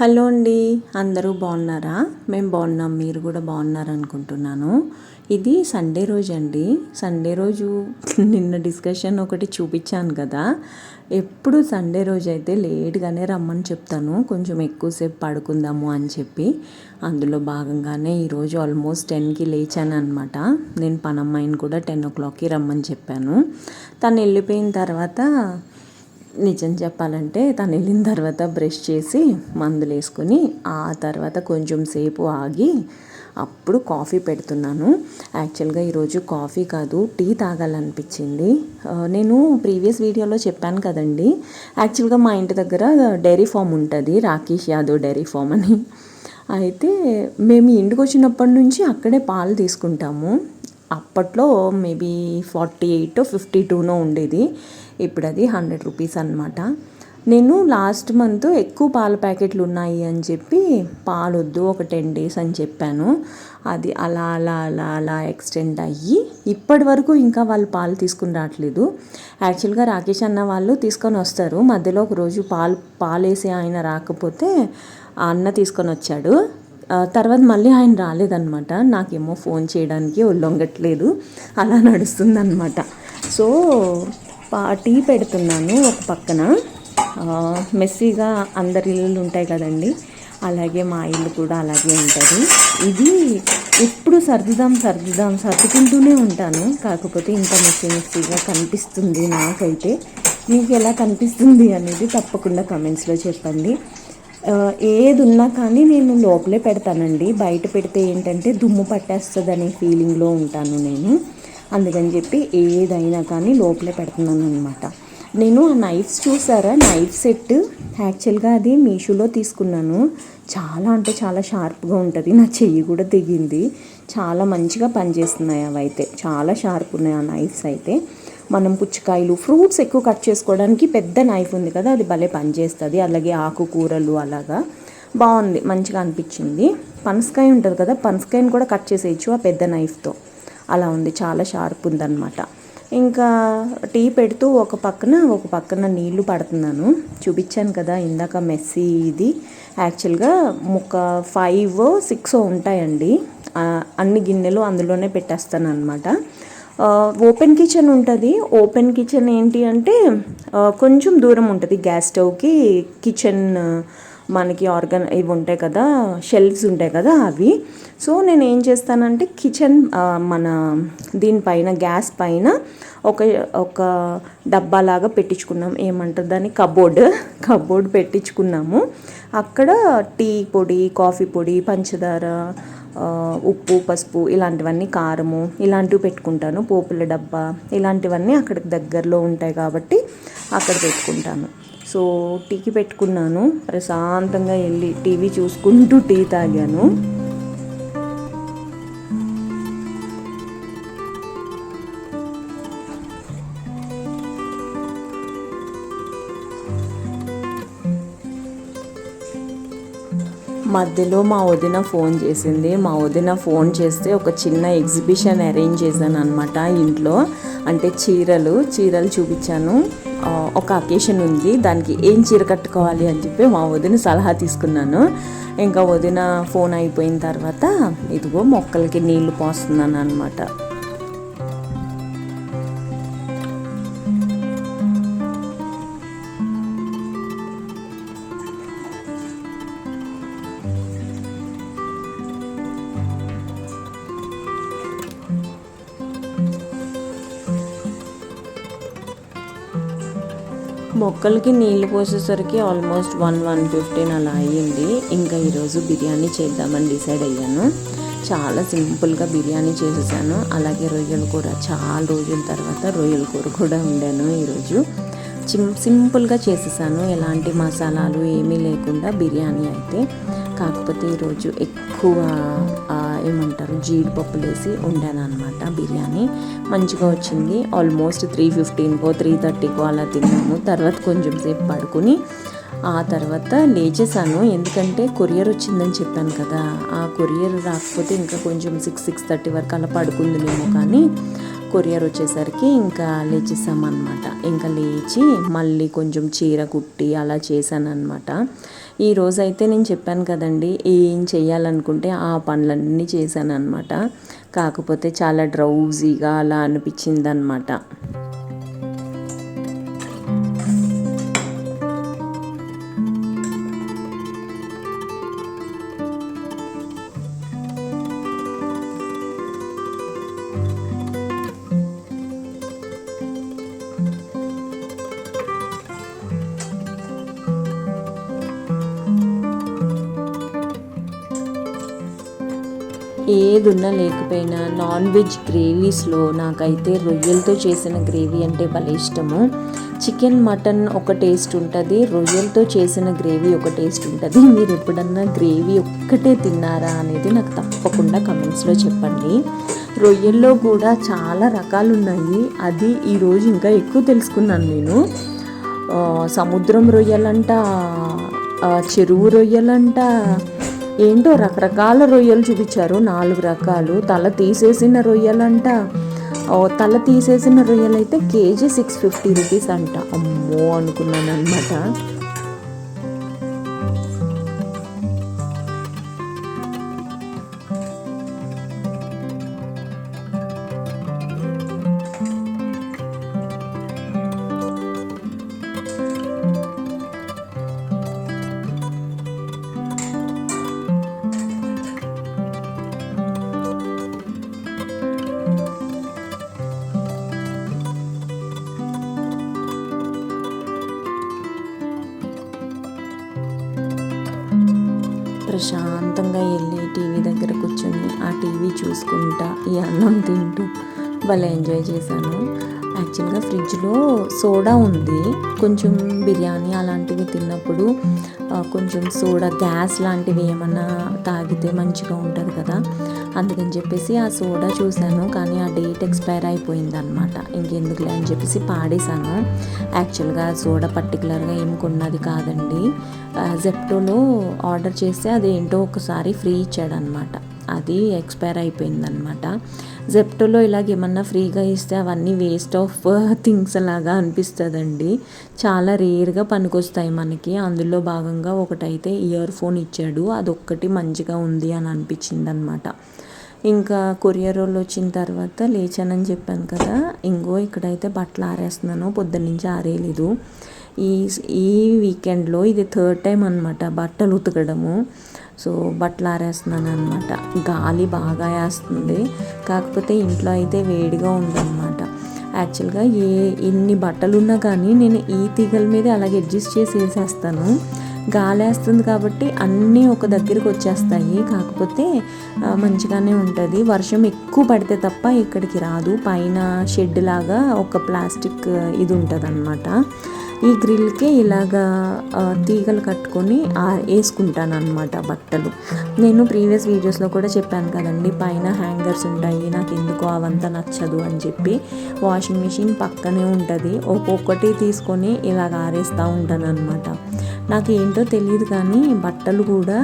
Hello అండి అందరూ బాగున్నారా? మేము బాగున్నాం మీరు కూడా బాగున్నారు అనుకుంటున్నాను ఇది సండే రోజు అండి సండే రోజు నిన్న డిస్కషన్ ఒకటి చూపించాను కదా. ఎప్పుడు సండే రోజు అయితే లేట్గానే రమ్మని చెప్తాను. కొంచెం ఎక్కువసేపు పడుకుందాము అని చెప్పి. అందులో భాగంగానే ఈరోజు ఆల్మోస్ట్ టెన్కి లేచాను అనమాట నేను పనమ్మాయిని కూడా టెన్ ఓ క్లాక్కి రమ్మని చెప్పాను. తను వెళ్ళిపోయిన తర్వాత నిజం చెప్పాలంటే తను వెళ్ళిన తర్వాత బ్రష్ చేసి మందులు వేసుకొని ఆ తర్వాత కొంచెం సేపు ఆగి అప్పుడు కాఫీ పెడుతున్నాను. యాక్చువల్గా ఈరోజు కాఫీ కాదు టీ తాగాలనిపించింది. నేను ప్రీవియస్ వీడియోలో చెప్పాను కదండి. యాక్చువల్గా మా ఇంటి దగ్గర డైరీ ఫామ్ ఉంటుంది రాకేష్ యాదవ్ డైరీ ఫామ్ అని. అయితే మేము ఇంటికి వచ్చినప్పటి నుంచి అక్కడే పాలు తీసుకుంటాము. అప్పట్లో మేబీ ఫార్టీ ఎయిట్ ఫిఫ్టీ టూనో ఉండేది. ఇప్పుడు అది హండ్రెడ్ రూపీస్ అనమాట నేను లాస్ట్ మంత్ ఎక్కువ పాల ప్యాకెట్లు ఉన్నాయి అని చెప్పి పాలు వద్దు ఒక టెన్ డేస్ అని చెప్పాను. అది అలా అలా అలా అలా ఎక్స్టెండ్ అయ్యి ఇప్పటి వరకు ఇంకా వాళ్ళు పాలు తీసుకుని రావట్లేదు. యాక్చువల్గా రాకేష్ అన్న వాళ్ళు తీసుకొని వస్తారు. మధ్యలో ఒక రోజు పాలు పాలు వేసి ఆయన రాకపోతే ఆ అన్న తీసుకొని వచ్చాడు. తర్వాత మళ్ళీ ఆయన రాలేదనమాట నాకేమో ఫోన్ చేయడానికి ఒళ్ళొంగట్లేదు. అలా నడుస్తుందన్నమాట. సో టీ పెడుతున్నాను ఒక పక్కన. మెస్సీగా అందరి ఇళ్ళు ఉంటాయి కదండి. అలాగే మా ఇల్లు కూడా అలాగే ఉంటుంది. ఇది ఎప్పుడు సర్దుదాం సర్దుదాం సర్దుకుంటూనే ఉంటాను. కాకపోతే ఇంత మెస్సీ మెస్సీగా కనిపిస్తుంది నాకైతే. మీకు ఎలా కనిపిస్తుంది అనేది తప్పకుండా కమెంట్స్లో చెప్పండి. ఏది ఉన్నా కానీ నేను లోపలే పెడతానండి. బయట పెడితే ఏంటంటే దుమ్ము పట్టేస్తుంది అనే ఫీలింగ్లో ఉంటాను నేను. అందుకని చెప్పి ఏదైనా కానీ లోపలే పెడుతున్నాను అనమాట నేను ఆ నైఫ్స్ చూసారా? Knife set. యాక్చువల్గా అది మీషోలో తీసుకున్నాను. చాలా అంటే చాలా షార్ప్గా ఉంటుంది. నా చెయ్యి కూడా దిగింది చాలా మంచిగా పనిచేస్తున్నాయి అవి అయితే చాలా షార్ప్ ఉన్నాయి ఆ నైఫ్స్ అయితే. మనం పుచ్చకాయలు ఫ్రూట్స్ ఎక్కువ కట్ చేసుకోవడానికి పెద్ద నైఫ్ ఉంది కదా అది భలే పనిచేస్తుంది. అలాగే ఆకుకూరలు అలాగా. బాగుంది మంచిగా అనిపించింది. పనసకాయ ఉంటుంది కదా పనసకాయని కూడా కట్ చేసేయచ్చు ఆ పెద్ద నైఫ్తో అలా ఉంది చాలా షార్ప్ ఉందన్నమాట. ఇంకా టీ పెడుతూ ఒక పక్కన ఒక పక్కన నీళ్ళు పడుతున్నాను. చూపించాను కదా ఇందాక మెస్సీ ఇది. యాక్చువల్గా ఒక ఫైవ్ సిక్స్ ఉంటాయండి. అన్ని గిన్నెలు అందులోనే పెట్టేస్తాను అనమాట ఓపెన్ కిచెన్ ఉంటుంది. ఓపెన్ కిచెన్ ఏంటి అంటే కొంచెం దూరం ఉంటుంది. గ్యాస్ స్టవ్కి కిచెన్ మనకి ఆర్గన్ ఇవి ఉంటాయి కదా షెల్ఫ్స్ ఉంటాయి కదా అవి. సో నేను ఏం చేస్తానంటే కిచెన్ మన దీనిపైన గ్యాస్ పైన ఒక ఒక డబ్బాలాగా పెట్టించుకున్నాం. ఏమంటారు దాన్ని? Cupboard cupboard పెట్టించుకున్నాము. అక్కడ టీ పొడి కాఫీ పొడి పంచదార ఉప్పు పసుపు ఇలాంటివన్నీ కారము ఇలాంటివి పెట్టుకుంటాను. పోపుల డబ్బా ఇలాంటివన్నీ అక్కడికి దగ్గరలో ఉంటాయి కాబట్టి అక్కడ పెట్టుకుంటాను. సో టీకి పెట్టుకున్నాను. ప్రశాంతంగా వెళ్ళి టీవీ చూసుకుంటూ టీ తాగాను. మధ్యలో మా వదిన ఫోన్ చేసింది. మా వదిన ఫోన్ చేస్తే ఒక చిన్న ఎగ్జిబిషన్ అరేంజ్ చేశాను అనమాట ఇంట్లో. అంటే చీరలు చీరలు చూపించాను. ఒక అకేషన్ ఉంది. దానికి ఏం చీర కట్టుకోవాలి అని చెప్పి మా వదిన సలహా తీసుకున్నాను. ఇంకా వదిన ఫోన్ అయిపోయిన తర్వాత ఇదిగో మొక్కలకి నీళ్ళు పోస్తున్నాను అనమాట మొక్కలకి నీళ్ళు పోసేసరికి ఆల్మోస్ట్ వన్ వన్ ఫిఫ్టీన్ అలా అయ్యింది. ఇంకా ఈరోజు బిర్యానీ చేద్దామని డిసైడ్ అయ్యాను. చాలా సింపుల్గా బిర్యానీ చేసేసాను. అలాగే రొయ్యల కూర చాలా రోజుల తర్వాత రొయ్యల కూర కూడా ఉండాను ఈరోజు. సింపుల్గా చేసేసాను. ఎలాంటి మసాలాలు ఏమీ లేకుండా బిర్యానీ అయితే. కాకపోతే ఈరోజు ఎక్కువ ఏమంటారు? జీడిపప్పులు వేసి వండాను అనమాట బిర్యానీ. మంచిగా వచ్చింది. ఆల్మోస్ట్ త్రీ ఫిఫ్టీన్కో త్రీ థర్టీకో అలా తిన్నాము. తర్వాత కొంచెం సేపు పడుకుని ఆ తర్వాత లేచేసాను ఎందుకంటే కొరియర్ వచ్చిందని చెప్పాను కదా. ఆ కొరియర్ రాకపోతే ఇంకా కొంచెం సిక్స్ సిక్స్ థర్టీ వరకు అలా పడుకుందినేమో కానీ కొరియర్ వచ్చేసరికి ఇంకా లేచేసామన్నమాట ఇంకా లేచి మళ్ళీ కొంచెం చీర కుట్టి అలా చేశానన్నమాట. ఈ రోజైతే నేను చెప్పాను కదండి ఏం చేయాలనుకుంటే ఆ పనులన్నీ చేశాను అనమాట కాకపోతే చాలా డ్రౌజీగా అలా అనిపించింది అనమాట ఏదున్నా లేకపోయినా నాన్ వెజ్ గ్రేవీస్లో నాకైతే రొయ్యలతో చేసిన గ్రేవీ అంటే భలే ఇష్టము. చికెన్ మటన్ ఒక టేస్ట్ ఉంటుంది రొయ్యలతో చేసిన గ్రేవీ ఒక టేస్ట్ ఉంటుంది. మీరు ఎప్పుడన్నా గ్రేవీ ఒక్కటే తిన్నారా అనేది నాకు తప్పకుండా కమెంట్స్లో చెప్పండి. రొయ్యల్లో కూడా చాలా రకాలు ఉన్నాయి అది ఈరోజు ఇంకా ఎక్కువ తెలుసుకున్నాను నేను. సముద్రం రొయ్యలంట చెరువు రొయ్యలంట ఏంటో రకరకాల రొయ్యలు చూపించారు. నాలుగు రకాలు. తల తీసేసిన రొయ్యలంట. తల తీసేసిన రొయ్యలైతే కేజీ సిక్స్ ఫిఫ్టీ రూపీస్ అంట. అమ్మో అనుకున్నాను అనమాట చూసుకుంటా ఈ అన్నం తింటూ భలే ఎంజాయ్ చేశాను. యాక్చువల్గా ఫ్రిడ్జ్లో సోడా ఉంది. కొంచెం బిర్యానీ అలాంటివి తిన్నప్పుడు కొంచెం సోడా గ్యాస్ లాంటివి ఏమన్నా తాగితే మంచిగా ఉంటుంది కదా. అందుకని చెప్పేసి ఆ సోడా చూశాను కానీ ఆ డేట్ ఎక్స్పైర్ అయిపోయిందనమాట ఇంకెందుకులే అని చెప్పేసి పాడేశాను. యాక్చువల్గా సోడా పర్టికులర్గా ఏం కొన్నది కాదండి. జెప్టోలో ఆర్డర్ చేస్తే అది ఏంటో ఒకసారి ఫ్రీ ఇచ్చాడనమాట అది ఎక్స్పైర్ అయిపోయిందనమాట జెప్టోలో ఇలాగ ఏమన్నా ఫ్రీగా ఇస్తే అవన్నీ వేస్ట్ ఆఫ్ థింగ్స్ లాగా అనిపిస్తుందండి. చాలా రేర్గా పనికొస్తాయి మనకి. అందులో భాగంగా ఒకటైతే ఇయర్ ఫోన్ ఇచ్చాడు. అదొక్కటి మంచిగా ఉంది అని అనిపించింది అనమాట ఇంకా కొరియర్ వాళ్ళు వచ్చిన తర్వాత లేచానని చెప్పాను కదా ఇంకో ఇక్కడైతే బట్టలు ఆరేస్తున్నాను. పొద్దున్న నుంచి ఆరేయలేదు. ఈ ఈ వీకెండ్లో ఇది థర్డ్ టైం అనమాట బట్టలు ఉతకడము. సో బట్టలు ఆరేస్తున్నాను అనమాట గాలి బాగా వేస్తుంది. కాకపోతే ఇంట్లో అయితే వేడిగా ఉందన్నమాట. యాక్చువల్గా ఏ ఎన్ని బట్టలు ఉన్నా కానీ నేను ఈ తీగల మీద అలాగే అడ్జస్ట్ చేసి వేసేస్తాను. గాలి వేస్తుంది కాబట్టి అన్నీ ఒక దగ్గరికి వచ్చేస్తాయి. కాకపోతే మంచిగానే ఉంటుంది. వర్షం ఎక్కువ పడితే తప్ప ఇక్కడికి రాదు. పైన షెడ్ లాగా ఒక ప్లాస్టిక్ ఇది ఉంటుంది అనమాట ఈ గ్రిల్కి ఇలాగా తీగలు కట్టుకొని వేసుకుంటాను అనమాట బట్టలు. నేను ప్రీవియస్ వీడియోస్లో కూడా చెప్పాను కదండి పైన హ్యాంగర్స్ ఉంటాయి నాకు ఎందుకో అవంతా నచ్చదు అని చెప్పి. వాషింగ్ మిషన్ పక్కనే ఉంటుంది ఒక్కొక్కటి తీసుకొని ఇలాగ ఆరేస్తూ ఉంటాను అనమాట నాకు ఏంటో తెలియదు కానీ బట్టలు కూడా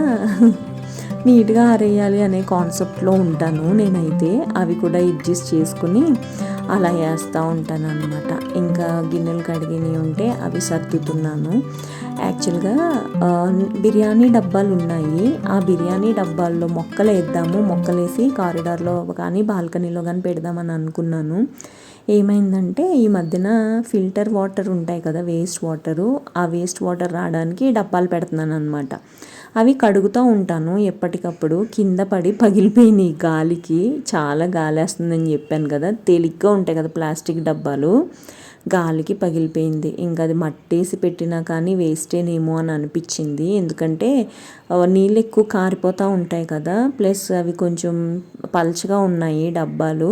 నీట్గా ఆరేయాలి అనే కాన్సెప్ట్లో ఉంటాను నేనైతే. అవి కూడా అడ్జస్ట్ చేసుకుని అలా వేస్తూ ఉంటాను అనమాట ఇంకా గిన్నెలు కడిగినవి ఉంటే అవి సర్దుతున్నాను. యాక్చువల్గా బిర్యానీ డబ్బాలు ఉన్నాయి. ఆ బిర్యానీ డబ్బాల్లో మొక్కలు వేద్దాము. మొక్కలు వేసి కారిడార్లో కానీ బాల్కనీలో కానీ పెడదామని అనుకున్నాను. ఏమైందంటే ఈ మధ్యన ఫిల్టర్ వాటర్ ఉంటాయి కదా వేస్ట్ వాటరు. ఆ వేస్ట్ వాటర్ రావడానికి డబ్బాలు పెడుతున్నాను అనమాట అవి కడుగుతూ ఉంటాను. ఎప్పటికప్పుడు కింద పడి పగిలిపోయినాయి గాలికి చాలా గాలి వేస్తుందని చెప్పాను కదా. తేలిగ్గా ఉంటాయి కదా ప్లాస్టిక్ డబ్బాలు. గాలికి పగిలిపోయింది. ఇంకా అది మట్టేసి పెట్టినా కానీ వేస్టేనేమో అని అనిపించింది. ఎందుకంటే నీళ్ళు ఎక్కువ కారిపోతూ ఉంటాయి కదా. ప్లస్ అవి కొంచెం పల్చగా ఉన్నాయి డబ్బాలు.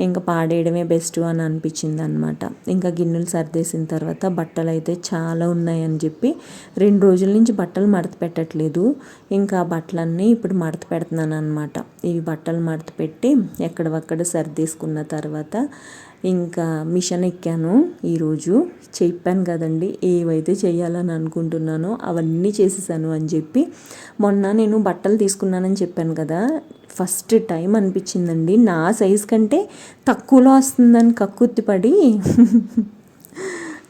ఇంకా పాడేయడమే బెస్ట్ అని అనిపించింది అనమాట ఇంకా గిన్నెలు సర్దేసిన తర్వాత బట్టలు అయితే చాలా ఉన్నాయని చెప్పి రెండు రోజుల నుంచి బట్టలు మడత పెట్టట్లేదు. ఇంకా బట్టలన్నీ ఇప్పుడు మడత పెడుతున్నాను అనమాట ఇవి బట్టలు మడత పెట్టి ఎక్కడవక్కడ సర్దేసుకున్న తర్వాత ఇంకా మిషన్ ఎక్కాను ఈరోజు. చెప్పాను కదండి ఏవైతే చేయాలని అనుకుంటున్నానో అవన్నీ చేసేసాను అని చెప్పి మొన్న నేను బట్టలు తీసుకున్నానని చెప్పాను కదా ఫస్ట్ టైం అనిపించిందండి. నా సైజ్ కంటే తక్కువలో వస్తుందని కక్కుర్తిపడి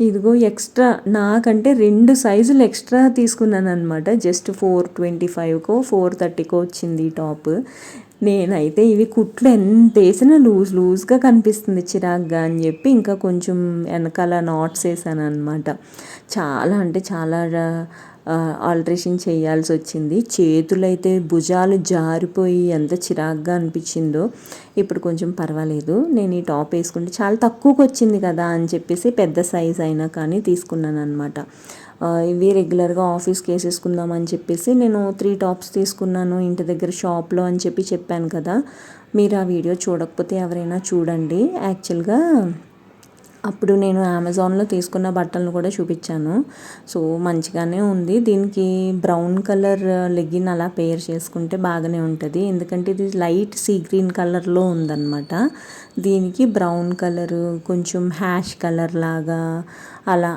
ఇదిగో ఎక్స్ట్రా నాకంటే రెండు సైజులు ఎక్స్ట్రా తీసుకున్నాను అనమాట జస్ట్ ఫోర్ ట్వంటీ ఫైవ్కో ఫోర్ థర్టీకో వచ్చింది ఈ టాప్. నేనైతే ఇవి కుట్లు ఎంత వేసినా లూజ్ లూజ్గా కనిపిస్తుంది చిరాగ్గా అని చెప్పి ఇంకా కొంచెం వెనకాల నాట్స్ వేసాను అనమాట చాలా అంటే చాలా ఆల్ట్రేషన్ చేయాల్సి వచ్చింది. చేతులైతే భుజాలు జారిపోయి ఎంత చిరాగ్గా అనిపించిందో ఇప్పుడు కొంచెం పర్వాలేదు. నేను ఈ టాప్ వేసుకుంటే చాలా తక్కువకి వచ్చింది కదా అని చెప్పేసి పెద్ద సైజ్ అయినా కానీ తీసుకున్నాను అనమాట ఇవి రెగ్యులర్గా ఆఫీస్కి వేసేసుకుందామని చెప్పేసి నేను త్రీ టాప్స్ తీసుకున్నాను ఇంటి దగ్గర షాప్లో అని చెప్పి చెప్పాను కదా. మీరు ఆ వీడియో చూడకపోతే ఎవరైనా చూడండి. యాక్చువల్గా అప్పుడు నేను అమెజాన్లో తీసుకున్న బట్టలను కూడా చూపించాను. సో మంచిగానే ఉంది. దీనికి బ్రౌన్ కలర్ లెగ్గిన్ అలా పేర్ చేసుకుంటే బాగానే ఉంటుంది. ఎందుకంటే ఇది లైట్ సీ గ్రీన్ కలర్లో ఉందన్నమాట. దీనికి బ్రౌన్ కలరు కొంచెం హ్యాష్ కలర్ లాగా అలా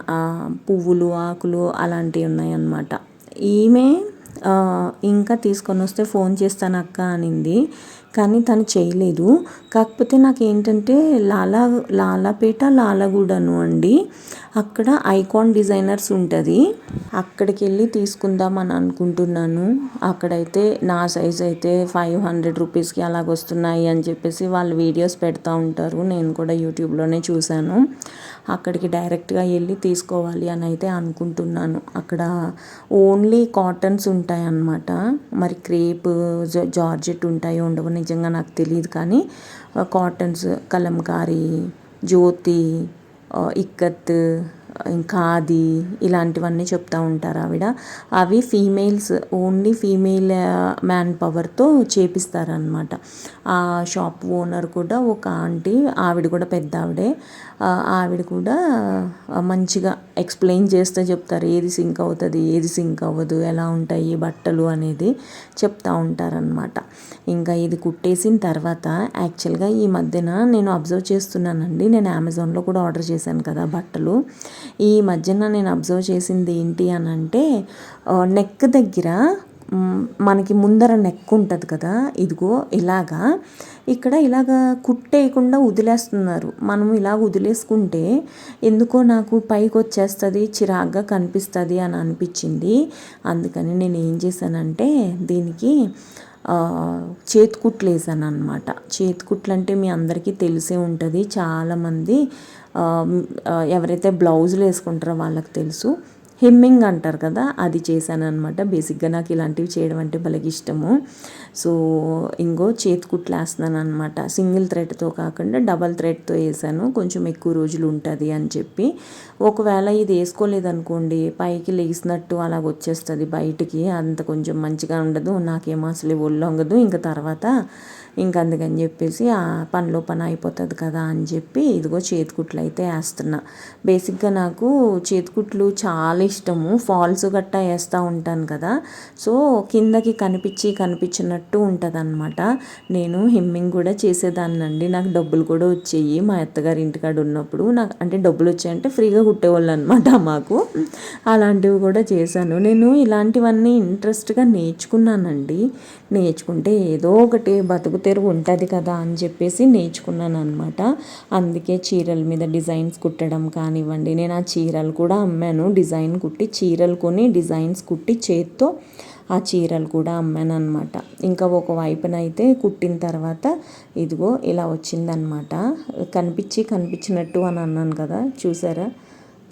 పువ్వులు ఆకులు అలాంటివి ఉన్నాయన్నమాట. ఈమె ఇంకా తీసుకొని వస్తే ఫోన్ చేస్తాను అక్క అనింది. కానీ తను చేయలేదు. కాకపోతే నాకు ఏంటంటే లాలా లాలాపేట లాలగూడను అండి. అక్కడ ఐకాన్ డిజైనర్స్ ఉంటుంది. అక్కడికి వెళ్ళి తీసుకుందామని అనుకుంటున్నాను. అక్కడైతే నా సైజ్ అయితే ఫైవ్ హండ్రెడ్ రూపీస్కి అలాగొస్తున్నాయి అని చెప్పేసి వాళ్ళు వీడియోస్ పెడతా ఉంటారు. నేను కూడా యూట్యూబ్లోనే చూశాను. అక్కడికి డైరెక్ట్గా వెళ్ళి తీసుకోవాలి అని అయితే అనుకుంటున్నాను. అక్కడ ఓన్లీ కాటన్స్ ఉంటాయి అన్నమాట మరి క్రేప్ జార్జెట్ ఉంటాయి ఉండవు నిజంగా నాకు తెలియదు కానీ కాటన్స్ కలంకారీ జ్యోతి ఇక్కత్ ఇంకా అది ఇలాంటివన్నీ చెప్తూ ఉంటారు ఆవిడ. అవి ఫీమేల్స్ ఓన్లీ ఫీమేల్ మ్యాన్ పవర్తో చేపిస్తారనమాట ఆ షాప్ ఓనర్ కూడా ఒక ఆంటీ ఆవిడ కూడా పెద్ద ఆవిడే ఆవిడ కూడా మంచిగా ఎక్స్ప్లెయిన్ చేస్తే చెప్తారు ఏది సింక్ అవుతుంది ఏది సింక్ అవ్వదు ఎలా ఉంటాయి బట్టలు అనేది చెప్తూ ఉంటారనమాట ఇంకా ఇది కుట్టేసిన తర్వాత యాక్చువల్గా ఈ మధ్యన నేను అబ్జర్వ్ చేస్తున్నానండి. నేను అమెజాన్లో కూడా ఆర్డర్ చేశాను కదా బట్టలు. ఈ మధ్యన నేను అబ్జర్వ్ చేసింది ఏంటి అని అంటే నెక్ దగ్గర మనకి ముందర నెక్ ఉంటుంది కదా ఇదిగో ఇలాగా ఇక్కడ ఇలాగ కుట్టేయకుండా వదిలేస్తున్నారు. మనం ఇలా వదిలేసుకుంటే ఎందుకో నాకు పైకి వచ్చేస్తుంది చిరాగ్గా కనిపిస్తుంది అని అనిపించింది. అందుకని నేను ఏం చేశానంటే దీనికి చేతికుట్లు వేసాను అనమాట చేతికుట్లు అంటే మీ అందరికీ తెలిసే ఉంటుంది. చాలామంది ఎవరైతే బ్లౌజులు వేసుకుంటారో వాళ్ళకి తెలుసు. హెమ్మింగ్ అంటారు కదా అది చేశాను అనమాట బేసిక్గా నాకు ఇలాంటివి చేయడం అంటే భలే ఇష్టము. సో ఇంకో చేతికుట్లు వేస్తున్నాను అనమాట సింగిల్ థ్రెడ్తో కాకుండా డబల్ థ్రెడ్తో వేసాను. కొంచెం ఎక్కువ రోజులు ఉంటుంది అని చెప్పి. ఒకవేళ ఇది వేసుకోలేదనుకోండి పైకి లేసినట్టు అలాగ వచ్చేస్తుంది బయటికి. అంత కొంచెం మంచిగా ఉండదు నాకేమో అసలు ఒళ్ళొంగదు ఇంకా తర్వాత అందుకని చెప్పేసి ఆ పనిలో పని అయిపోతుంది కదా అని చెప్పి ఇదిగో చేతికుట్లు అయితే వేస్తున్నా. బేసిక్గా నాకు చేతికుట్లు చాలా ఇష్టము. ఫాల్స్ గట్టా వేస్తూ ఉంటాను కదా. సో కిందకి కనిపించి కనిపించినట్టు ఉంటుంది అనమాట నేను హెమ్మింగ్ కూడా చేసేదాన్నండి. నాకు డబ్బులు కూడా వచ్చాయి. మా అత్తగారి ఇంటికాడ ఉన్నప్పుడు నాకు అంటే డబ్బులు వచ్చాయంటే ఫ్రీగా కుట్టేవాళ్ళు అనమాట మాకు. అలాంటివి కూడా చేశాను. నేను ఇలాంటివన్నీ ఇంట్రెస్ట్గా నేర్చుకున్నానండి. నేర్చుకుంటే ఏదో ఒకటి బతుకుతే తెరువు ఉంటుంది కదా అని చెప్పేసి నేర్చుకున్నాను అనమాట అందుకే చీరల మీద డిజైన్స్ కుట్టడం కానివ్వండి నేను ఆ చీరలు కూడా అమ్మాను. డిజైన్ కుట్టి చీరలు కొని డిజైన్స్ కుట్టి చేత్తో ఆ చీరలు కూడా అమ్మాను అనమాట ఇంకా ఒక వైపున అయితే కుట్టిన తర్వాత ఇదిగో ఇలా వచ్చిందనమాట కనిపించి కనిపించినట్టు అని అన్నాను కదా చూసారా?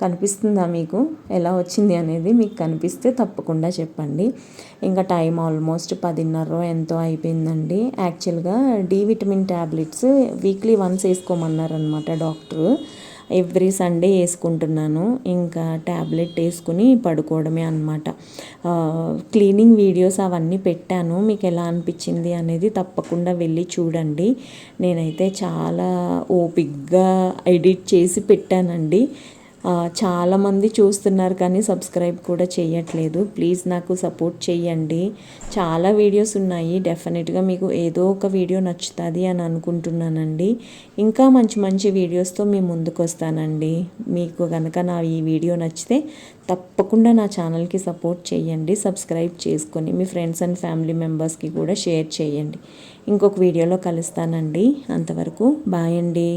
కనిపిస్తుందా మీకు? ఎలా వచ్చింది అనేది మీకు కనిపిస్తే తప్పకుండా చెప్పండి. ఇంకా టైం ఆల్మోస్ట్ పదిన్నర ఎంతో అయిపోయిందండి. యాక్చువల్గా D vitamin tablets weekly once వేసుకోమన్నారనమాట doctor. Every Sunday వేసుకుంటున్నాను. ఇంకా ట్యాబ్లెట్ వేసుకుని పడుకోవడమే అనమాట క్లీనింగ్ వీడియోస్ అవన్నీ పెట్టాను. మీకు ఎలా అనిపించింది అనేది తప్పకుండా వెళ్ళి చూడండి. నేనైతే చాలా ఓపిక్గా ఎడిట్ చేసి పెట్టానండి. చాలామంది చూస్తున్నారు కానీ సబ్స్క్రైబ్ కూడా చేయట్లేదు. ప్లీజ్ నాకు సపోర్ట్ చేయండి చాలా వీడియోస్ ఉన్నాయి. డెఫినెట్గా మీకు ఏదో ఒక వీడియో నచ్చుతుంది అని అనుకుంటున్నానండి. ఇంకా మంచి మంచి వీడియోస్తో మీ ముందుకు వస్తానండి. మీకు కనుక నా ఈ వీడియో నచ్చితే తప్పకుండా నా ఛానల్కి సపోర్ట్ చేయండి సబ్స్క్రైబ్ చేసుకొని మీ ఫ్రెండ్స్ అండ్ ఫ్యామిలీ మెంబర్స్కి కూడా షేర్ చేయండి ఇంకొక వీడియోలో కలుస్తానండి. అంతవరకు బాయ్ అండి.